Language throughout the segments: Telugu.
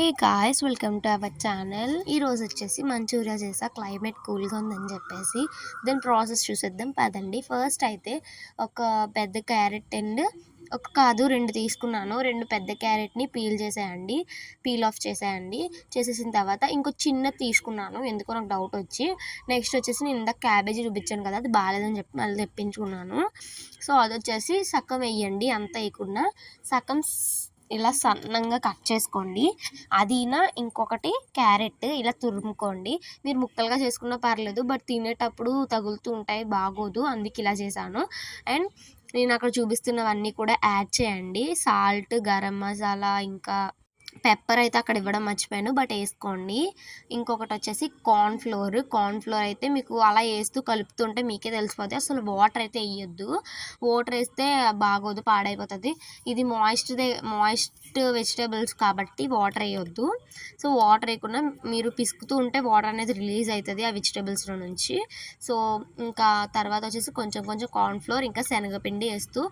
Hey guys welcome to our channel. ఈరోజు వచ్చేసి మంచూరియా చేసా క్లైమేట్ కూల్గా ఉందని చెప్పేసి. దాని ప్రాసెస్ చూసేద్దాం పదండి. ఫస్ట్ అయితే ఒక పెద్ద క్యారెట్ అండ్ ఒక కాదు రెండు తీసుకున్నాను. రెండు పెద్ద క్యారెట్ని పీల్ చేసేయండి. పీల్ ఆఫ్ చేసేయండి. చేసేసిన తర్వాత ఇంకో చిన్న తీసుకున్నాను ఎందుకో నాకు డౌట్ వచ్చి. నెక్స్ట్ వచ్చేసి నేను ఇందాక క్యాబేజీ చూపించాను కదా అది బాగాలేదని చెప్పి మళ్ళీ తెప్పించుకున్నాను. సో అది వచ్చేసి సగం వేయండి అంత వేయకుండా. సగం ఇలా సన్నంగా కట్ చేసుకోండి. అదినా ఇంకొకటి క్యారెట్ ఇలా తురుముకోండి. మీరు ముక్కలుగా చేసుకున్నా పర్లేదు బట్ తినేటప్పుడు తగులుతూ ఉంటాయి బాగోదు. అందుకే ఇలా చేశాను. అండ్ నేను అక్కడ చూపిస్తున్నవన్నీ కూడా యాడ్ చేయండి. సాల్ట్ గరం మసాలా ఇంకా పెప్పర్ అయితే అక్కడ ఇవ్వడం మర్చిపోయాను బట్ వేసుకోండి. ఇంకొకటి వచ్చేసి కార్న్ ఫ్లోర్ కార్న్ ఫ్లోర్ అయితే మీకు అలా వేస్తూ కలుపుతుంటే మీకే తెలిసిపోతుంది అసలు వాటర్ అయితే వేయొద్దు. వాటర్ వేస్తే బాగోదు పాడైపోతుంది. ఇది మాయిస్ట్ మాయిస్ట్ వెజిటేబుల్స్ కాబట్టి వాటర్ వేయొద్దు. సో వాటర్ వేయకుండా మీరు పిసుకుతూ ఉంటే వాటర్ అనేది రిలీజ్ అవుతుంది ఆ వెజిటేబుల్స్లో నుంచి. సో ఇంకా తర్వాత వచ్చేసి కొంచెం కొంచెం కార్న్ ఫ్లోర్ ఇంకా శనగపిండి వేస్తూ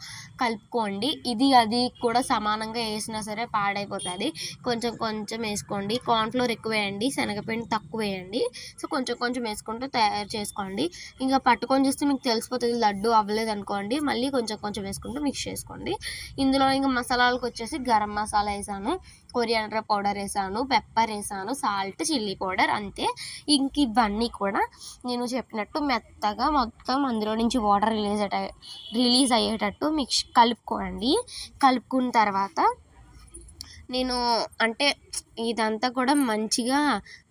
కలుపుకోండి. ఇది అది కూడా సమానంగా వేసినా సరే పాడైపోతుంది. కొంచెం కొంచెం వేసుకోండి. కార్న్ఫ్లోర్ ఎక్కువ వేయండి శనగపిండి తక్కువ వేయండి సో కొంచెం కొంచెం వేసుకుంటూ తయారు చేసుకోండి. ఇంకా పట్టుకొని చూస్తే మీకు తెలిసిపోతుంది లడ్డు అవ్వలేదు అనుకోండి మళ్ళీ కొంచెం కొంచెం వేసుకుంటూ మిక్స్ చేసుకోండి. ఇందులో ఇంకా మసాలాలకు వచ్చేసి గరం మసాలా వేసాను కొరియాండర్ పౌడర్ వేసాను పెప్పర్ వేసాను సాల్ట్ చిల్లీ పౌడర్ అంతే. ఇంక ఇవన్నీ కూడా నేను చెప్పినట్టు మెత్తగా మొత్తం అందులో నుంచి వాటర్ రిలీజ్ రిలీజ్ అయ్యేటట్టు మిక్స్ కలుపుకోండి. కలుపుకున్న తర్వాత నేను అంటే ఇదంతా కూడా మంచిగా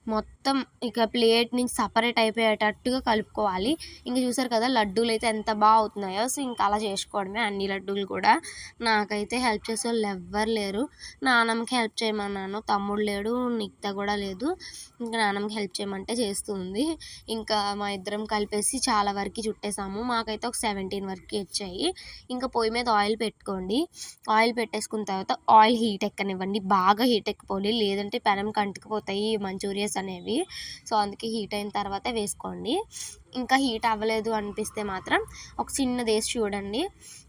మొత్తం ఇక ప్లేట్ నుంచి సపరేట్ అయిపోయేటట్టుగా కలుపుకోవాలి. ఇంకా చూసారు కదా లడ్డూలు అయితే ఎంత బాగా అవుతున్నాయో. సో ఇంకా అలా చేసుకోవడమే అన్ని లడ్డూలు కూడా. నాకైతే హెల్ప్ చేసే వాళ్ళు ఎవ్వరు లేరు. నాన్నమ్మకి హెల్ప్ చేయమన్నాను. తమ్ముడు లేడు నిక్త కూడా లేదు. ఇంకా నాన్నమ్మకి హెల్ప్ చేయమంటే చేస్తుంది. ఇంకా మా ఇద్దరం కలిపేసి చాలా వరకు చుట్టేసాము. మాకైతే ఒక సెవెంటీన్ వరకు వచ్చాయి ఇంకా పొయ్యి మీద ఆయిల్ పెట్టుకోండి. ఆయిల్ పెట్టేసుకున్న తర్వాత ఆయిల్ హీట్ ఎక్కనివ్వండి. బాగా హీట్ ఎక్కిపోవాలి. లేదంటే పెనం కంటుకుపోతాయి. మంచూరియాస్ అనేవి. సో అందుకే హీట్ అయిన తర్వాత వేసుకోండి. ఇంకా హీట్ అవ్వలేదు అనిపిస్తే మాత్రం ఒక చిన్నది వేసి చూడండి.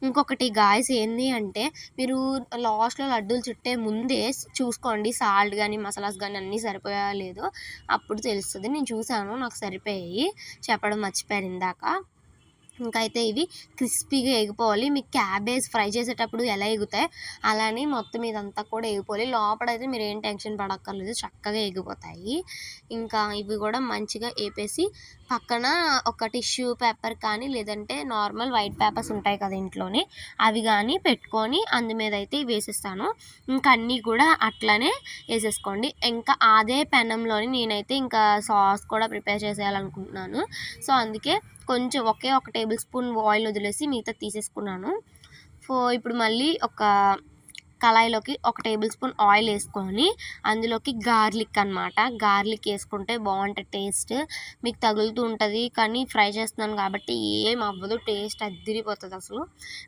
ఇంకొకటి గాయస్ ఏంది అంటే మీరు లాస్ట్లో లడ్డూలు చుట్టే ముందే చూసుకోండి. సాల్ట్ కానీ మసాలాస్ కానీ అన్నీ సరిపోయా లేదు అప్పుడు తెలుస్తుంది. నేను చూసాను నాకు సరిపోయాయి. చెప్పడం మర్చిపోయారు ఇందాక. ఇంకా అయితే ఇవి క్రిస్పీగా ఎగిపోవాలి. మీకు క్యాబేజ్ ఫ్రై చేసేటప్పుడు ఎలా ఎగుతాయి అలానే మొత్తం ఇదంతా కూడా ఎగిపోవాలి. లోపలైతే మీరు ఏం టెన్షన్ పడక్కర్లేదు చక్కగా ఎగిపోతాయి. ఇంకా ఇవి కూడా మంచిగా వేపేసి పక్కన ఒక టిష్యూ పేపర్ కానీ లేదంటే నార్మల్ వైట్ పేపర్స్ ఉంటాయి కదా ఇంట్లోనే అవి కానీ పెట్టుకొని అందు మీద అయితే వేసేస్తాను. ఇంకా అన్నీ కూడా అట్లనే వేసేసుకోండి. ఇంకా అదే పెనంలోని నేనైతే ఇంకా సాస్ కూడా ప్రిపేర్ చేసేయాలనుకుంటున్నాను. సో అందుకే కొంచెం ఒకే ఒక టేబుల్ స్పూన్ ఆయిల్ వదిలేసి మిగతా తీసేసుకున్నాను. సో ఇప్పుడు మళ్ళీ ఒక కళాయిలోకి ఒక టేబుల్ స్పూన్ ఆయిల్ వేసుకొని అందులోకి గార్లిక్ అనమాట గార్లిక్ వేసుకుంటే బాగుంటుంది టేస్ట్. మీకు తగులుతూ ఉంటుంది కానీ ఫ్రై చేస్తున్నాను కాబట్టి ఏం అవ్వదు టేస్ట్ అద్దిరిపోతుంది అసలు.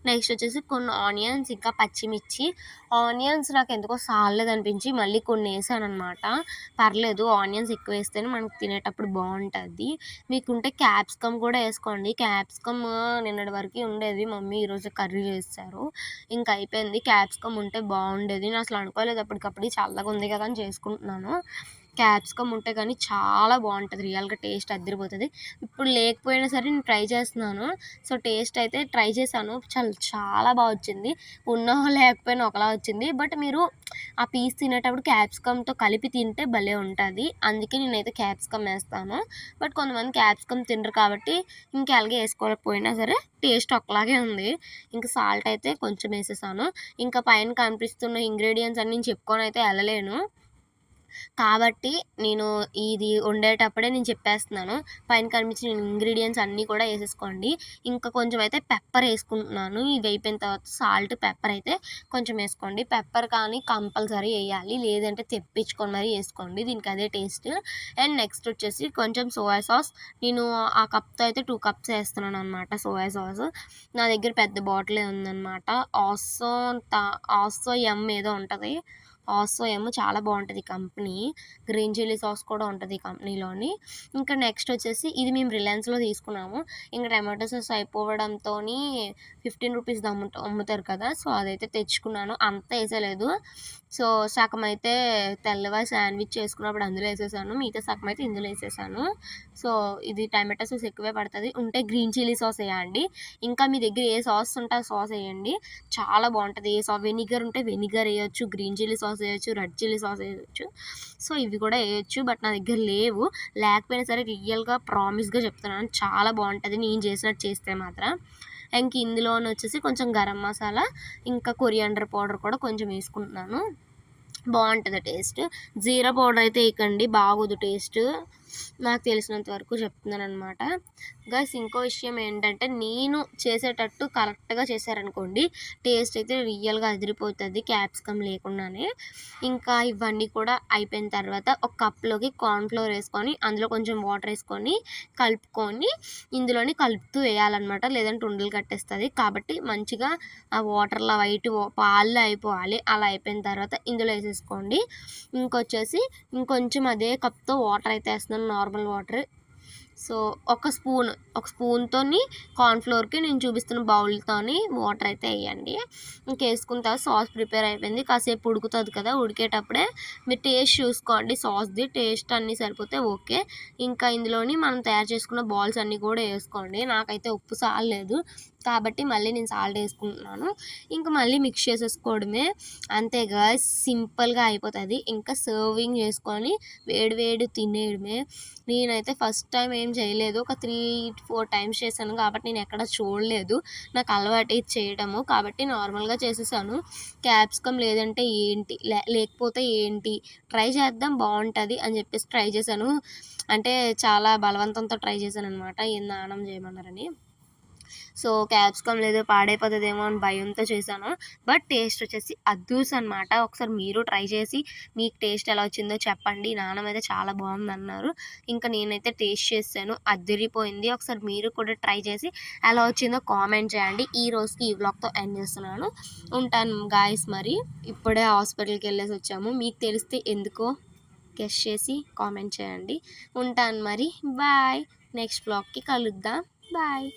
నెక్స్ట్ వచ్చేసి కొన్ని ఆనియన్స్ ఇంకా పచ్చిమిర్చి. ఆనియన్స్ నాకు ఎందుకో సాలేదు అనిపించి మళ్ళీ కొన్ని వేసాను అనమాట పర్లేదు ఆనియన్స్ ఎక్కువ వేస్తేనే మనకు తినేటప్పుడు బాగుంటుంది. మీకుంటే క్యాప్సికమ్ కూడా వేసుకోండి. క్యాప్సికమ్ నిన్నటి వరకు ఉండేది మమ్మీ ఈరోజు కర్రీ చేస్తారు ఇంకా అయిపోయింది. క్యాప్సికమ్ ఉంటే బాగుండేది. నేను అసలు అనుకోలేదు. అప్పటికప్పుడు చల్లగా ఉంది కదా అని చేసుకుంటున్నాను. క్యాప్సికమ్ ఉంటే కానీ చాలా బాగుంటుంది. రియల్గా టేస్ట్ అదిరిపోతుంది ఇప్పుడు లేకపోయినా సరే నేను ట్రై చేస్తున్నాను. సో టేస్ట్ అయితే ట్రై చేశాను. చాలా చాలా బాగా వచ్చింది. ఉన్న లేకపోయినా ఒకలా వచ్చింది. బట్ మీరు ఆ పీస్ తినేటప్పుడు క్యాప్సికమ్తో కలిపి తింటే భలే ఉంటుంది. అందుకే నేనైతే క్యాప్సికమ్ వేస్తాను. బట్ కొంతమంది క్యాప్సికమ్ తినరు కాబట్టి ఇంకా అలాగే వేసుకోలేకపోయినా సరే టేస్ట్ ఒకలాగే ఉంది. ఇంకా సాల్ట్ అయితే కొంచెం వేసేసాను. ఇంకా పైన కనిపిస్తున్న ఇంగ్రీడియంట్స్ అన్ని నేను చెప్పుకొని అయితే వెళ్ళలేను. కాబట్టి నేను ఇది వండేటప్పుడే నేను చెప్పేస్తున్నాను. పైన కనిపించిన ఇంగ్రీడియంట్స్ అన్నీ కూడా వేసేసుకోండి. ఇంకా కొంచెం అయితే పెప్పర్ వేసుకుంటున్నాను. ఇవి అయిపోయిన తర్వాత సాల్ట్ పెప్పర్ అయితే కొంచెం వేసుకోండి. పెప్పర్ కానీ కంపల్సరీ వేయాలి. లేదంటే తెప్పించుకొని మరీ వేసుకోండి. దీనికి అదే టేస్ట్ అండ్ నెక్స్ట్ వచ్చేసి కొంచెం సోయా సాస్ నేను ఆ కప్తో అయితే టూ కప్స్ వేస్తున్నాను అనమాట సోయా సాస్ నా దగ్గర పెద్ద బాటిలే ఉందన్నమాట. ఆసో ఆసో ఎమ్ ఏదో ఉంటుంది. ఆల్సో ఏమో చాలా బాగుంటుంది కంపెనీ. గ్రీన్ చిల్లీ సాస్ కూడా ఉంటుంది ఈ కంపెనీలోని. ఇంకా నెక్స్ట్ వచ్చేసి ఇది మేము రిలయన్స్లో తీసుకున్నాము. ఇంకా టమాటో సాస్ అయిపోవడంతో ఫిఫ్టీన్ రూపీస్ అమ్ము అమ్ముతారు కదా సో అదైతే తెచ్చుకున్నాను. అంత వేసలేదు. సో సగం అయితే తెల్లవారి శాండ్విచ్ చేసుకున్నప్పుడు అందులో వేసేసాను. మిగతా సగం అయితే ఇందులో వేసేసాను. సో ఇది టమాటో సాస్ ఎక్కువే పడుతుంది. ఉంటే గ్రీన్ చిల్లీ సాస్ వేయండి. ఇంకా మీ దగ్గర ఏ సాస్ ఉంటే ఆ సాస్ వేయండి. చాలా బాగుంటుంది. ఏ సాస్? వెనిగర్ ఉంటే వెనిగర్ వేయొచ్చు. గ్రీన్ చిల్లీ సాస్ వేయొచ్చు రెడ్ చిల్లీ సాస్ వేయచ్చు. సో ఇవి కూడా వేయచ్చు బట్ నా దగ్గర లేవు. లేకపోయినా సరే రియల్గా ప్రామిస్గా చెప్తున్నాను. చాలా బాగుంటుంది. నేను చేసినట్టు చేస్తే మాత్రం. ఇంక ఇందులోనే వచ్చేసి కొంచెం గరం మసాలా ఇంకా కొరియాండర్ పౌడర్ కూడా కొంచెం వేసుకుంటున్నాను. బాగుంటుంది టేస్ట్. జీరా పౌడర్ అయితే వేయకండి. బాగోదు టేస్ట్. నాకు తెలిసినంత వరకు చెప్తున్నాను అనమాట గైస్ ఇంకో విషయం ఏంటంటే నేను చేసేటట్టు కరెక్ట్గా చేశారనుకోండి టేస్ట్ అయితే రియల్గా అదిరిపోతుంది క్యాప్సికమ్ లేకుండానే. ఇంకా ఇవన్నీ కూడా అయిపోయిన తర్వాత ఒక కప్లోకి కార్న్ఫ్లోర్ వేసుకొని అందులో కొంచెం వాటర్ వేసుకొని కలుపుకొని ఇందులోనే కలుపుతూ వేయాలన్నమాట. లేదంటే ఉండలు కట్టేస్తుంది. కాబట్టి మంచిగా ఆ వాటర్లో వైట్ పాలు అయిపోవాలి. అలా అయిపోయిన తర్వాత ఇందులో వేసేసుకోండి. ఇంకొచ్చేసి ఇంకొంచెం అదే కప్తో వాటర్ అయితే వేస్తున్నాను. Normal water. సో ఒక స్పూన్ ఒక స్పూన్తో కార్న్ఫ్లోర్కి నేను చూపిస్తున్న బౌల్తోని వాటర్ అయితే వేయండి. ఇంకేసుకున్న తర్వాత సాస్ ప్రిపేర్ అయిపోయింది. కాసేపు ఉడుకుతుంది కదా ఉడికేటప్పుడే మీరు టేస్ట్ చూసుకోండి. సాస్ది టేస్ట్ అన్నీ సరిపోతే ఓకే. ఇంకా ఇందులోని మనం తయారు చేసుకున్న బాల్స్ అన్నీ కూడా వేసుకోండి. నాకైతే ఉప్పు సాలేదు కాబట్టి మళ్ళీ నేను సాల్ట్ వేసుకుంటున్నాను. ఇంకా మళ్ళీ మిక్స్ చేసేసుకోవడమే. అంతేగా సింపుల్గా అయిపోతుంది. ఇంకా సర్వింగ్ చేసుకొని వేడి వేడి తినేయడమే. నేనైతే ఫస్ట్ టైం ఏం చేయలేదు. ఒక త్రీ ఫోర్ టైమ్స్ చేశాను కాబట్టి నేను ఎక్కడ చూడలేదు. నాకు అలవాటు ఇది చేయడము. కాబట్టి నార్మల్గా చేసేసాను. క్యాప్సికమ్ లేదంటే ఏంటి? లేకపోతే ఏంటి? ట్రై చేద్దాం బాగుంటుంది అని చెప్పేసి ట్రై చేశాను. అంటే చాలా బలవంతంతో ట్రై చేశాను అనమాట ఏం నానం చేయమన్నారని. సో క్యాప్సికమ్ లేదు పాడైపోతుందేమో అని భయంతో చేశాను. బట్ టేస్ట్ వచ్చేసి అద్దూస్ అనమాట ఒకసారి మీరు ట్రై చేసి మీకు టేస్ట్ ఎలా వచ్చిందో చెప్పండి. నాన్నమైతే అయితే చాలా బాగుంది అన్నారు. ఇంకా నేనైతే టేస్ట్ చేశాను. అదిరిపోయింది. ఒకసారి మీరు కూడా ట్రై చేసి ఎలా వచ్చిందో కామెంట్ చేయండి. ఈ రోజుకి ఈ బ్లాగ్తో ఎండ్ చేస్తున్నాను. ఉంటాను గాయస్ మరి. ఇప్పుడే హాస్పిటల్కి వెళ్ళేసి వచ్చాము. మీకు తెలిస్తే ఎందుకో గెస్ట్ చేసి కామెంట్ చేయండి. ఉంటాను మరి. బాయ్. నెక్స్ట్ బ్లాగ్కి కలుద్దాం. బాయ్.